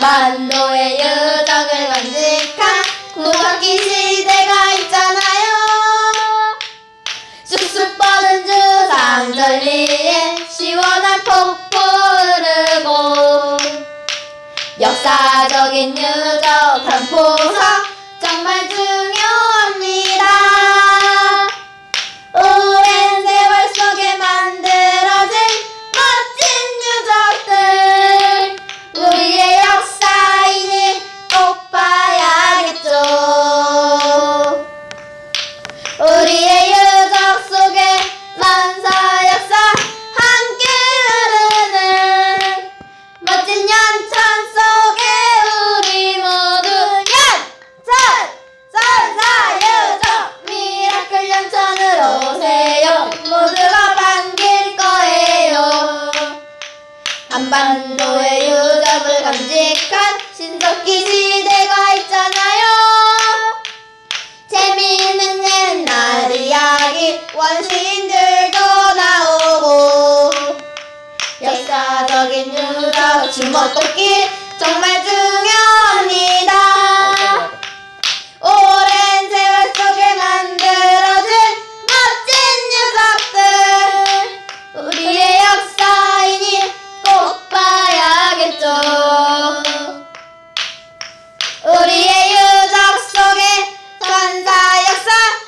한반도의 유적을 간직한 구석기 시대가 있잖아요. 쑥쑥 뻗은 주상절리에 시원한 폭포 흐르고 역사적인 유적 단포사 정말 중요 한반도의 유적을 간직한 신석기 시대가 있잖아요. 재미있는 옛날 이야기 원시인들도 나오고 역사적인 유적 주먹도끼 and dioxide.